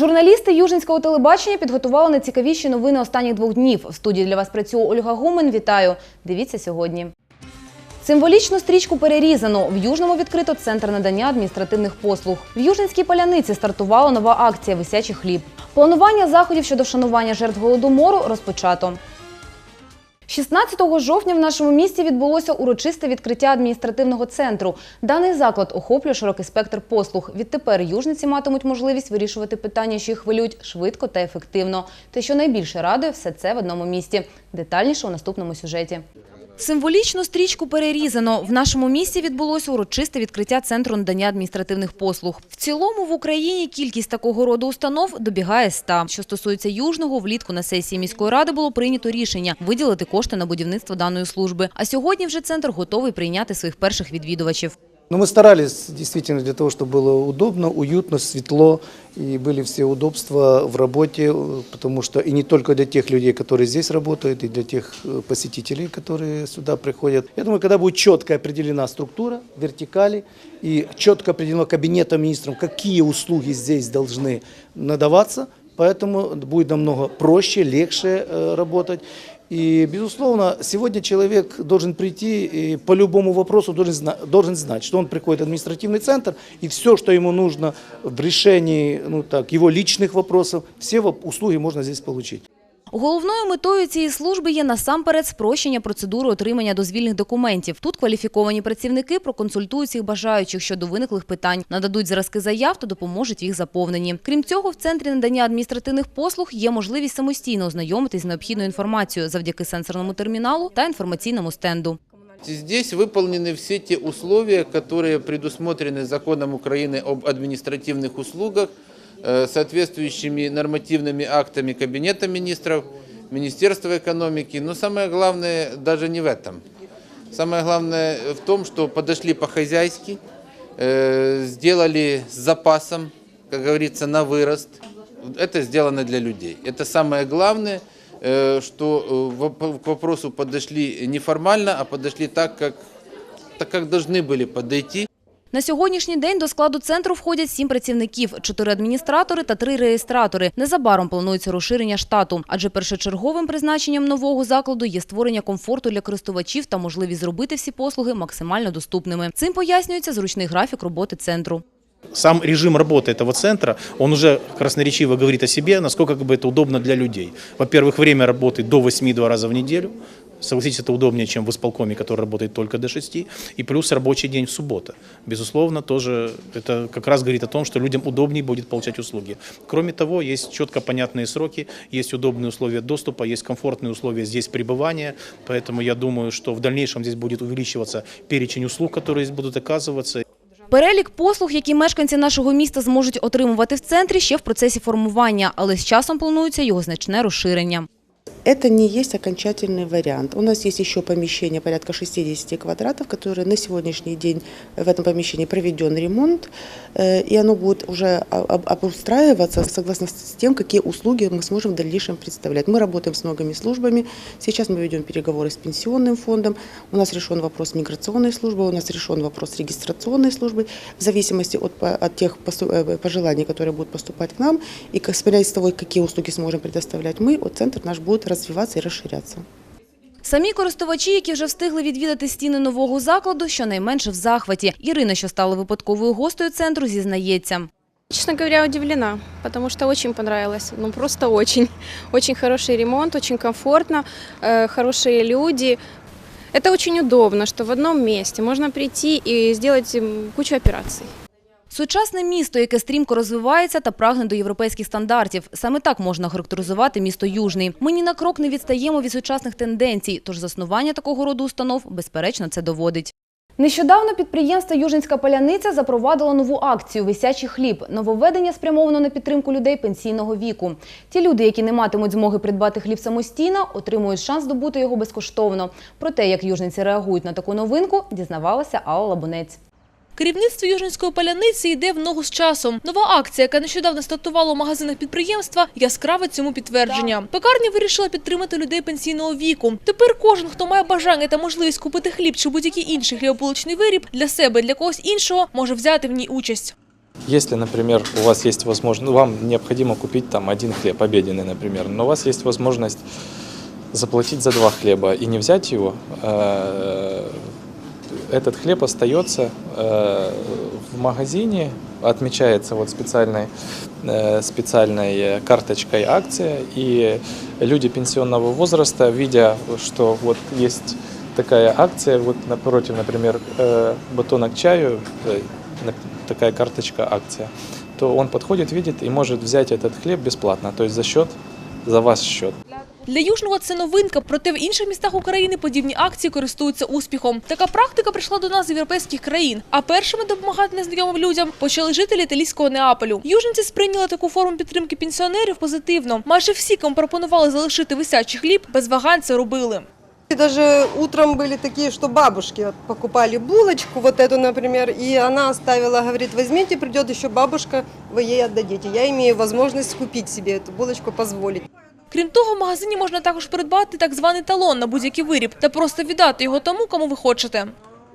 Журналісти Южинського телебачення підготували найцікавіші новини останніх двох днів. В студії для вас працює Ольга Гумен. Вітаю! Дивіться сьогодні. Символічну стрічку перерізано. В Южному відкрито центр надання адміністративних послуг. В Южинській поляниці стартувала нова акція Висячий хліб. Планування заходів щодо вшанування жертв голодомору розпочато. 16 жовтня в нашому місті відбулося урочисте відкриття адміністративного центру. Даний заклад охоплює широкий спектр послуг. Відтепер южниці матимуть можливість вирішувати питання, що їх хвилюють, швидко та ефективно. Те, що найбільше радує, все це в одному місті. Детальніше у наступному сюжеті. Символічну стрічку перерізано. В нашому місті відбулося урочисте відкриття центру надання адміністративних послуг. В цілому в Україні кількість такого роду установ добігає ста. Що стосується южного, влітку на сесії міської ради було прийнято рішення виділити кошти на будівництво даної служби. А сьогодні вже центр готовий прийняти своїх перших відвідувачів. Но мы старались действительно для того, чтобы было удобно, уютно, светло и были все удобства в работе, э, потому что и не только для тех людей, которые здесь работают, и для тех э, посетителей, которые сюда приходят. Я думаю, когда будет четко определена структура, вертикали, и четко определено кабинетом министром, какие услуги здесь должны надаваться, поэтому будет намного проще, легче э, работать. И, безусловно, сегодня человек должен прийти и по любому вопросу должен, должен знать, что он приходит в административный центр, и все, что ему нужно в решении ну, так, его личных вопросов, все услуги можно здесь получить. Головною метою цієї служби є насамперед спрощення процедури отримання дозвільних документів. Тут кваліфіковані працівники проконсультують всіх бажаючих щодо виниклих питань, нададуть зразки заяв та допоможуть в їх заповненні. Крім цього, в центрі надання адміністративних послуг є можливість самостійно ознайомитись з необхідною інформацією завдяки сенсорному терміналу та інформаційному стенду. Здесь выполнены все те условия, которые предусмотрены законом Украины об административных услугах, э, соответствующими нормативными актами Кабинета министров, Министерства экономики. Но самое главное даже не в этом. Самое главное в том, что подошли по-хозяйски, э, сделали с запасом, как говорится, на вырост. Это сделано для людей. Это самое главное, э, что э, к вопросу подошли не формально, а подошли так, как, так, как должны были подойти. На сьогоднішній день до складу центру входять сім працівників, чотири адміністратори та три реєстратори. Незабаром планується розширення штату, адже першочерговим призначенням нового закладу є створення комфорту для користувачів та можливість зробити всі послуги максимально доступними. Цим пояснюється зручний графік роботи центру. Сам режим работы этого центра, он уже красноречиво говорит о себе, насколько как бы это удобно для людей. Во-первых, время работы до 8 два раза в неделю. Согласитесь, это удобнее, чем в исполкоме, который работает только до 6. И плюс рабочий день в субботу. Безусловно, тоже это как раз говорит о том, что людям удобнее будет получать услуги. Кроме того, есть четко понятные сроки, есть удобные условия доступа, есть комфортные условия здесь пребывания. Поэтому я думаю, что в дальнейшем здесь будет увеличиваться перечень услуг, которые здесь будут оказываться. Перелік послуг, які мешканці нашого міста зможуть отримувати в центрі, ще в процесі формування, але з часом планується його значне розширення. Это не есть окончательный вариант. У нас есть еще помещение порядка 60 квадратов, которые на сегодняшний день в этом помещении проведен ремонт, э, и оно будет уже об- обустраиваться согласно с тем, какие услуги мы сможем в дальнейшем представлять. Мы работаем с многими службами. Сейчас мы ведем переговоры с пенсионным фондом. У нас решен вопрос миграционной службы, у нас решен вопрос регистрационной службы. В зависимости от, от тех э, пожеланий, которые будут поступать к нам, и исходя из того, какие услуги сможем предоставлять мы, вот центр наш будет развиваться и расширяться. Самі користувачі, які вже встигли відвідати стіни нового закладу, щонайменше в захваті. Ірина, що стала випадковою гостею центру, зізнається. Честно говоря, удивлена, потому что очень понравилось. Ну, просто очень. Очень хороший ремонт, очень комфортно, э, хорошие люди. Это очень удобно, что в одном месте можно прийти и сделать кучу операций. Сучасне місто, яке стрімко розвивається та прагне до європейських стандартів. Саме так можна характеризувати місто Южний. Ми ні на крок не відстаємо від сучасних тенденцій, тож заснування такого роду установ, безперечно, це доводить. Нещодавно підприємство Южинська поляниця запровадило нову акцію Висячий хліб. Нововведення спрямовано на підтримку людей пенсійного віку. Ті люди, які не матимуть змоги придбати хліб самостійно, отримують шанс здобути його безкоштовно. Про те, як южниці реагують на таку новинку, дізнавалася Алла Лабунець. Керівництво Южинської поляниці йде в ногу з часом. Нова акція, яка нещодавно стартувала у магазинах підприємства, яскраве цьому підтвердження. Пекарня вирішила підтримати людей пенсійного віку. Тепер кожен, хто має бажання та можливість купити хліб чи будь-який інший хлібополучний виріб для себе, для когось іншого, може взяти в ній участь. Если, например, у вас есть возможность, ну, вам необходимо купить там один хлеб, обеденный, например, но у вас есть возможность заплатить за два хлеба и не взять его, э, этот хлеб остается э, в магазине, отмечается вот специальной, э, специальной карточкой акция, и люди пенсионного возраста, видя, что вот есть такая акция, вот напротив, например, э, батона к чаю, э, такая карточка акция, то он подходит, видит и может взять этот хлеб бесплатно, то есть за счет, за ваш счет. Для Южного це новинка, проте в інших містах України подібні акції користуються успіхом. Така практика прийшла до нас з європейських країн. А першими допомагати незнайомим людям почали жителі італійського Неаполю. Южниці сприйняли таку форму підтримки пенсіонерів позитивно. Майже всі, кому пропонували залишити висячий хліб, без вагань це робили. И Даже утром были такие, что бабушки вот покупали булочку, вот эту, например, и она оставила, говорит, возьмите, придет еще бабушка, вы ей отдадите. Я имею возможность купить себе эту булочку, позволить. Крім того, в магазині можна також придбати так званий талон на будь-який виріб та просто віддати його тому, кому ви хочете.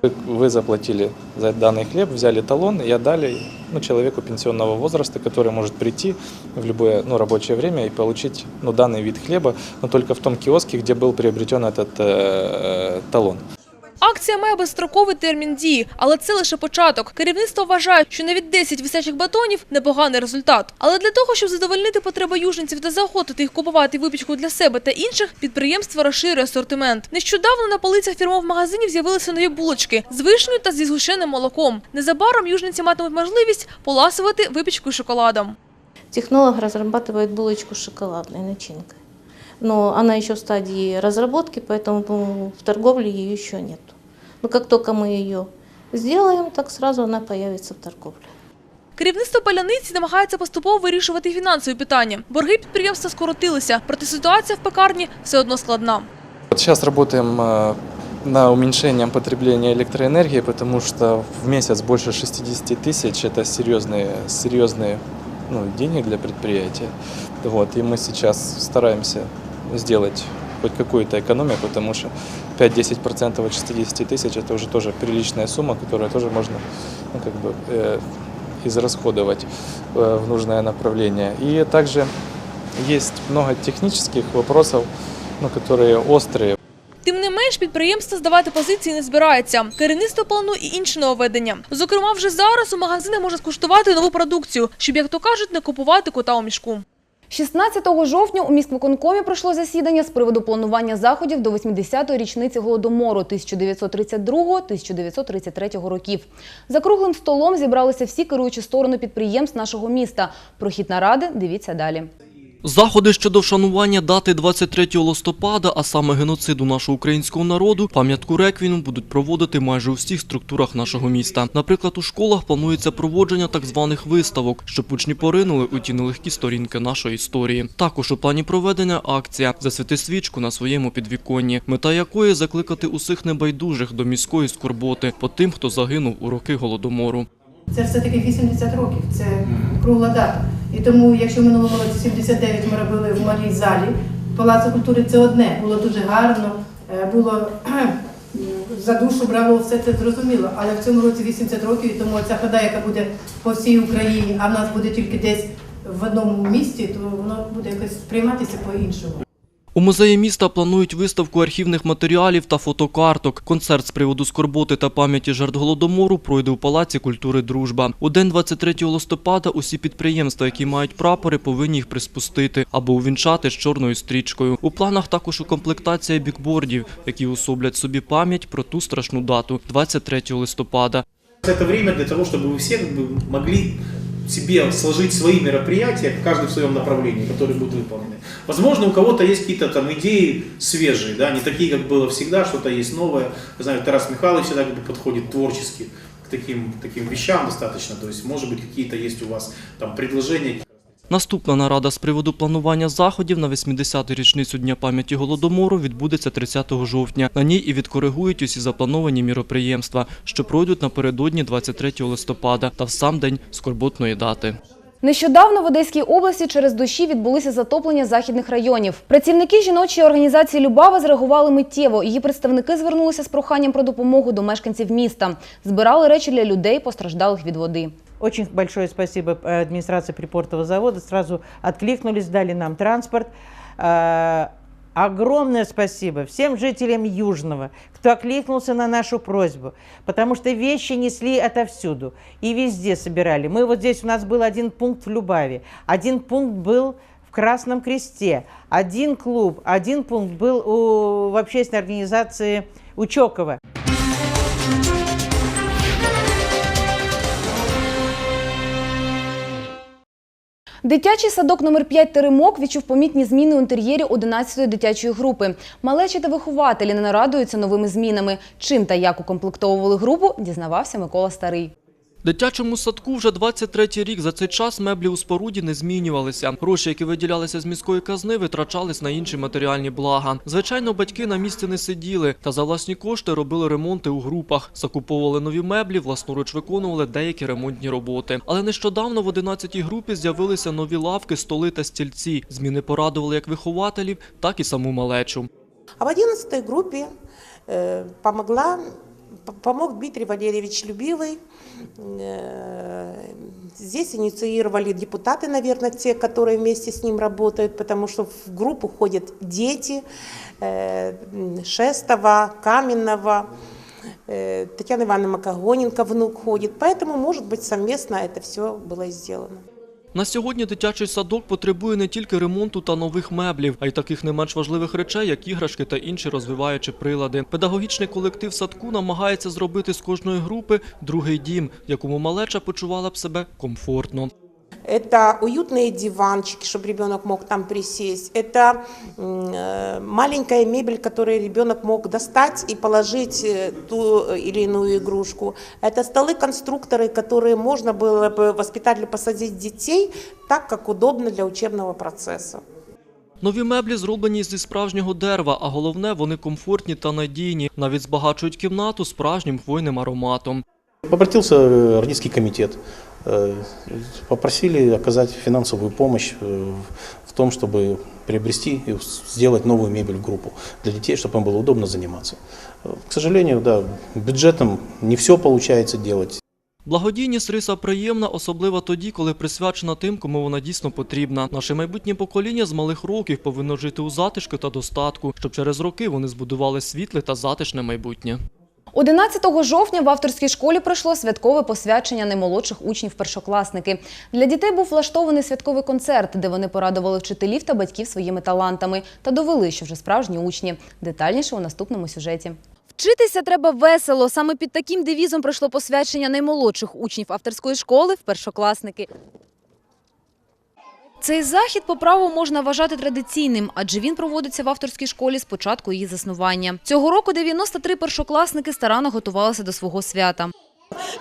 Вы заплатили за данный хлеб, взяли талон и отдали ну, человеку пенсионного возраста, который может прийти в любое ну, рабочее время и получить ну, данный вид хлеба, но только в том киоске, где был приобретен этот э, талон. Акція має безстроковий термін дії, але це лише початок. Керівництво вважає, що навіть 10 висячих батонів – непоганий результат. Але для того, щоб задовольнити потреби южненців та заохотити їх купувати випічку для себе та інших, підприємство розширює асортимент. Нещодавно на полицях фірмових магазинів з'явилися нові булочки з вишнею та зі згущеним молоком. Незабаром южниці матимуть можливість поласувати випічкою шоколадом. Технолог разрабатывает булочку с шоколадной начинкой. Но она еще в стадии разработки, поэтому ну, в торговле ее еще нет. Но как только мы ее сделаем, так сразу она появится в торговле. Керівництво паляниці намагається поступово вирішувати фінансові питання. Борги підприємства скоротилися, проте ситуація в пекарні все одно складна. Вот сейчас работаем э, на уменьшение потребления электроэнергии, потому что в месяц больше 60 тысяч – это серьезные, серьезные ну, деньги для предприятия. Вот, и мы сейчас стараемся сделать хоть какую-то экономию, потому что 5-10% от 60 тысяч – это уже тоже приличная сумма, которую тоже можно ну, как бы, э, израсходовать э, в нужное направление. И также есть много технических вопросов, ну, которые острые. Тим не менш, підприємство здавати позиції не збирається. Керівництво планує і інші нововведення. Зокрема, вже зараз у магазинах можна скуштувати нову продукцію, щоб, як то кажуть, не купувати кота у мішку. 16 жовтня у міськвиконкомі пройшло засідання з приводу планування заходів до 80-ї річниці Голодомору 1932-1933 років. За круглим столом зібралися всі керуючі сторони підприємств нашого міста. Про хід наради дивіться далі. Заходи щодо вшанування дати 23 листопада, а саме геноциду нашого українського народу, пам'ятку реквіну будуть проводити майже у всіх структурах нашого міста. Наприклад, у школах планується проводження так званих виставок, щоб учні поринули у ті нелегкі сторінки нашої історії. Також у плані проведення акція «Засвіти свічку на своєму підвіконні, мета якої закликати усіх небайдужих до міської скорботи по тим, хто загинув у роки голодомору. Це все-таки 80 років, це кругла дата. І тому, якщо минулого року році 79 ми робили в малій залі, Палацу культури це одне, було дуже гарно, е, було за душу брало все це зрозуміло. Але в цьому році 80 років, і тому ця хода, яка буде по всій Україні, а в нас буде тільки десь в одному місті, то воно буде якось сприйматися по-іншому. У музеї міста планують виставку архівних матеріалів та фотокарток. Концерт з приводу скорботи та пам'яті жертв голодомору пройде у Палаці культури Дружба. У день 23 листопада усі підприємства, які мають прапори, повинні їх приспустити або увінчати з чорною стрічкою. У планах також укомплектація бікбордів, які особлять собі пам'ять про ту страшну дату 23 листопада. Это время для того, чтобы вы все как бы, могли себе сложить свои мероприятия, каждый в своем направлении, которые будут выполнены. Возможно, у кого-то есть какие-то там идеи свежие, да, не такие, как было всегда, что-то есть новое. Я знаю, Тарас Михайлович всегда как бы подходит творчески к таким, таким вещам достаточно. То есть, может быть, какие-то есть у вас там предложения, Наступна нарада з приводу планування заходів на 80-ту річницю Дня пам'яті Голодомору відбудеться 30 жовтня. На ній і відкоригують усі заплановані міроприємства, що пройдуть напередодні 23 листопада та в сам день скорботної дати. Нещодавно в Одеській області через дощі відбулися затоплення західних районів. Працівники жіночої організації Любава зреагували миттєво. Її представники звернулися з проханням про допомогу до мешканців міста. Збирали речі для людей, постраждалих від води. Очень большое спасибо э, администрации припортового завода. Сразу откликнулись, дали нам транспорт. Э, Огромное спасибо всем жителям Южного, кто окликнулся на нашу просьбу, потому что вещи несли отовсюду и везде собирали. Мы вот здесь, у нас был один пункт в Любаве, один пункт был в Красном Кресте, один клуб, один пункт был у, в общественной организации Учокова. Дитячий садок номер 5 Теремок відчув помітні зміни у інтер'єрі 11-ї дитячої групи. Малечі та вихователі не нарадуються новими змінами. Чим та як укомплектовували групу, дізнавався Микола Старий. Дитячому садку вже 23-й рік. За цей час меблі у споруді не змінювалися. Гроші, які виділялися з міської казни, витрачались на інші матеріальні блага. Звичайно, батьки на місці не сиділи та за власні кошти робили ремонти у групах, закуповували нові меблі, власноруч виконували деякі ремонтні роботи. Але нещодавно в 11-й групі з'явилися нові лавки, столи та стільці. Зміни порадували як вихователів, так і саму малечу. А в 11 группе э, помогла, п- помог Дмитрий Валерьевич Любивый. Э, здесь инициировали депутаты, наверное, те, которые вместе с ним работают, потому что в группу ходят дети э, м, Шестова, Каменного, э, Татьяна Ивановна Макогоненко, внук ходит. Поэтому, может быть, совместно это все было сделано. На сьогодні дитячий садок потребує не тільки ремонту та нових меблів, а й таких не менш важливих речей, як іграшки та інші розвиваючі прилади. Педагогічний колектив садку намагається зробити з кожної групи другий дім, в якому малеча почувала б себе комфортно Это уютные диванчики, чтобы ребенок мог там присесть. Это м, э, маленькая мебель, которую ребенок мог достать и положить э, ту или иную игрушку. Это столы-конструкторы, которые можно было бы воспитателю посадить детей так, как удобно для учебного процесса. Нові меблі зроблені зі справжнього дерева, а головне, вони комфортні та надійні. Навіть збагачують кімнату справжнім хвойним ароматом. Обратился э, родительский комитет, э, попросили оказать финансовую помощь э, в том, чтобы приобрести и сделать новую мебель в группу для детей, чтобы им было удобно заниматься. Э, К сожалению, да, бюджетом не все получается делать. Благодійність риса приємна, особливо тоді, коли присвячена тим, кому вона дійсно потрібна. Наше майбутнє покоління з малих років повинно жити у затишку та достатку, щоб через роки вони збудували світле та затишне майбутнє. 11 жовтня в авторській школі пройшло святкове посвячення наймолодших учнів першокласники. Для дітей був влаштований святковий концерт, де вони порадували вчителів та батьків своїми талантами та довели, що вже справжні учні. Детальніше у наступному сюжеті. Вчитися треба весело. Саме під таким девізом пройшло посвячення наймолодших учнів авторської школи в першокласники. Цей захід по праву можна вважати традиційним, адже він проводиться в авторській школі з початку її заснування. Цього року 93 першокласники старанно готувалися до свого свята.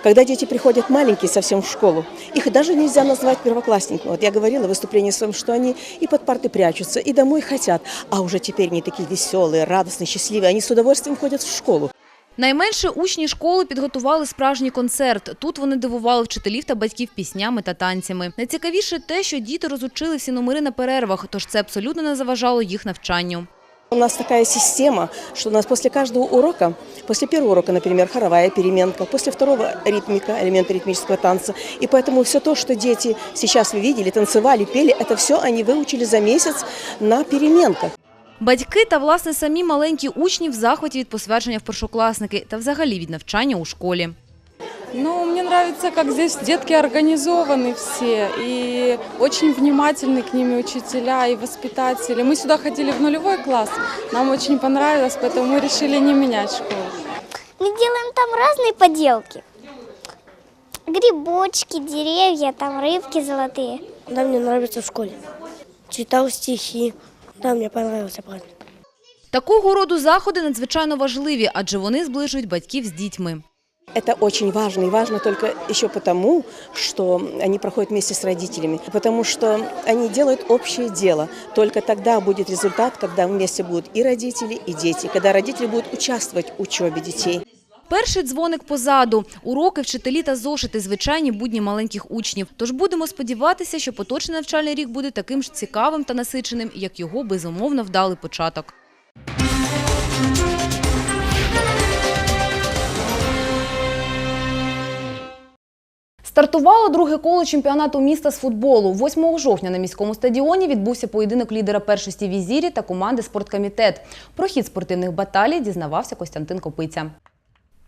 Когда дети приходят маленькие совсем в школу, их даже нельзя назвать первоклассниками. Вот я говорила в выступлении своем, что они и под парты прячутся, и домой хотят. А уже теперь они такие веселые, радостные, счастливые. Они с удовольствием ходят в школу. Найменше учні школи підготували справжній концерт. Тут вони дивували вчителів та батьків піснями та танцями. Найцікавіше те, що діти розучили всі номери на перервах, тож це абсолютно не заважало їх навчанню. У нас такая система, что у нас после каждого урока, после первого урока, например, хоровая переменка, после второго ритмика, элементы ритмического танца. И поэтому все то, что дети сейчас вы видели, танцевали, пели, это все они выучили за месяц на переменках. Батьки та, власне, самі маленькі учні в захваті від посвячення в першокласники та взагалі від навчання у школі. Ну, мне нравится, как здесь детки организованы все, и очень внимательны к ними учителя и воспитатели. Мы сюда ходили в нулевой класс, нам очень понравилось, поэтому мы решили не менять школу. Мы делаем там разные поделки. Грибочки, деревья, там рыбки золотые. Да, мне нравится в школе. Читал стихи. Да, мне понравился праздник. Такого роду заходи надзвичайно важливі, адже вони зближують батьків з дітьми. Это очень важно, и важно только еще потому, что они проходят вместе с родителями, потому что они делают общее дело. Только тогда будет результат, когда вместе будут и родители, и дети, когда родители будут участвовать в учебе детей. Перший дзвоник позаду. Уроки, вчителі та зошити – звичайні будні маленьких учнів. Тож будемо сподіватися, що поточний навчальний рік буде таким ж цікавим та насиченим, як його безумовно вдалий початок. Стартувало друге коло чемпіонату міста з футболу. 8 жовтня на міському стадіоні відбувся поєдинок лідера першості візірі та команди «Спорткомітет». Про хід спортивних баталій дізнавався Костянтин Копиця.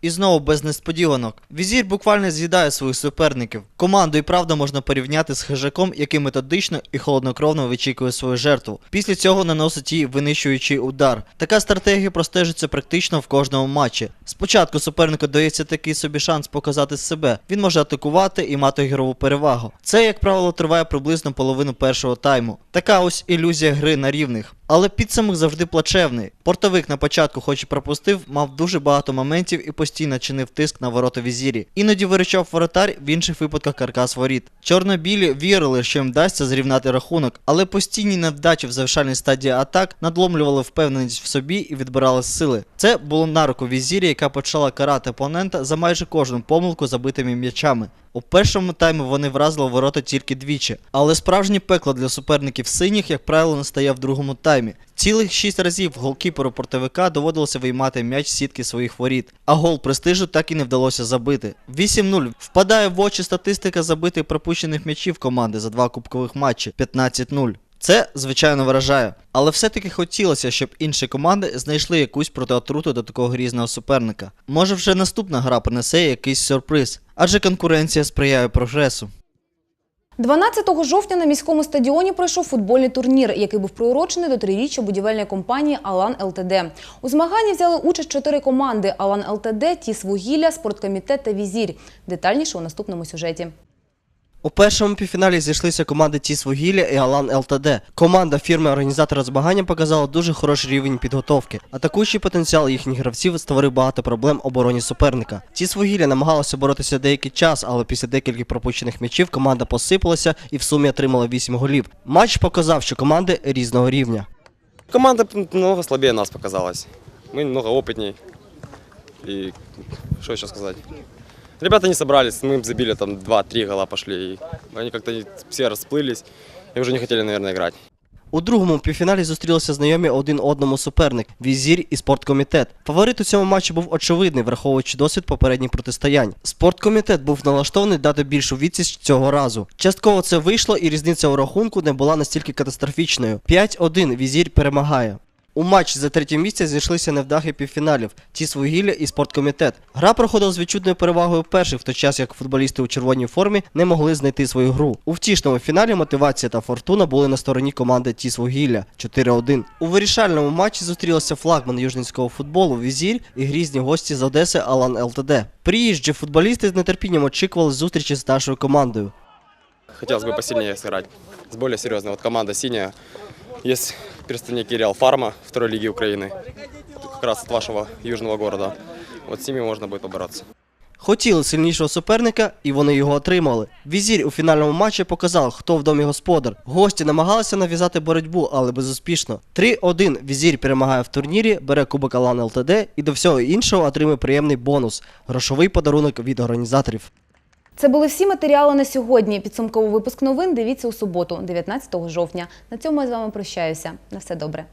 І знову без несподіванок. Візір буквально з'їдає своїх суперників. Команду і правда можна порівняти з хижаком, який методично і холоднокровно вичікує свою жертву. Після цього наносить їй винищуючий удар. Така стратегія простежиться практично в кожному матчі. Спочатку супернику дається такий собі шанс показати себе. Він може атакувати і мати ігрову перевагу. Це, як правило, триває приблизно половину першого тайму. Така ось ілюзія гри на рівних. Але підсумок завжди плачевний. Портовик на початку, хоч і пропустив, мав дуже багато моментів і постійно чинив тиск на ворота візірі. Іноді виручав воротар, в інших випадках каркас воріт. Чорно-білі вірили, що їм вдасться зрівнати рахунок, але постійні невдачі в завершальній стадії атак надломлювали впевненість в собі і відбирали сили. Це було на руку візірі, яка почала карати опонента за майже кожну помилку забитими м'ячами. У першому таймі вони вразили ворота тільки двічі, але справжнє пекло для суперників синіх, як правило, настає в другому таймі. Цілих шість разів голкіперу портовика доводилося виймати м'яч з сітки своїх воріт, а гол престижу так і не вдалося забити. 8-0. Впадає в очі статистика забитих пропущених м'ячів команди за два кубкових матчі 15-0. Це, звичайно, вражає. Але все-таки хотілося, щоб інші команди знайшли якусь протиотруту до такого грізного суперника. Може вже наступна гра принесе якийсь сюрприз, адже конкуренція сприяє прогресу. 12 жовтня на міському стадіоні пройшов футбольний турнір, який був приурочений до триріччя будівельної компанії Алан ЛТД. У змаганні взяли участь чотири команди: Алан ЛТД, Тіс Вугілля, Спорткомітет та Візір. Детальніше у наступному сюжеті. У першому півфіналі зійшлися команди Тіс Вугілля і Алан ЛТД. Команда фірми організатора змагання показала дуже хороший рівень підготовки. Атакуючий потенціал їхніх гравців створив багато проблем обороні суперника. Тіс Вугілля намагалася боротися деякий час, але після декількох пропущених м'ячів команда посипалася і в сумі отримала 8 голів. Матч показав, що команди різного рівня. Команда намного слабее нас показалась. Мы немного опытней. И что еще сказать? Ребята не собрались, мы им забили там 2-3 гола пошли. И они как-то все расплылись и уже не хотели, наверное, играть. У другому півфіналі зустрілися знайомі один одному суперник Візір і спорткомітет. Фаворит у цьому матчі був очевидний, враховуючи досвід попередніх протистоянь. Спорткомітет був налаштований дати більшу відсіч цього разу. Частково це вийшло, і різниця у рахунку не була настільки катастрофічною. 5-1 Візір перемагає. У матчі за третє місце зійшлися невдахи півфіналів Тіс Вугілля і спорткомітет. Гра проходила з відчутною перевагою перших, в той час як футболісти у червоній формі не могли знайти свою гру. У втішному фіналі мотивація та фортуна були на стороні команди Тіс Вугілля 4-1. У вирішальному матчі зустрілися флагман южненського футболу Візір і грізні гості з Одеси Алан ЛТД. Приїжджі футболісти з нетерпінням очікували зустрічі з нашою командою. Хотелось бы посильнее сыграть. С более серьезной. Вот команда синяя. Есть представники Реал Фарма второй лиги Украины. Как раз от вашего южного города. Вот с ними можно будет побороться. Хотіли сильнішого суперника, і вони його отримали. Візір у фінальному матчі показав, хто в домі господар. Гості намагалися нав'язати боротьбу, але безуспішно. 3-1 Візір перемагає в турнірі, бере кубок Алан ЛТД і до всього іншого отримує приємний бонус грошовий подарунок від організаторів. Це були всі матеріали на сьогодні. Підсумковий випуск новин дивіться у суботу, 19 жовтня. На цьому я з вами прощаюся. На все добре.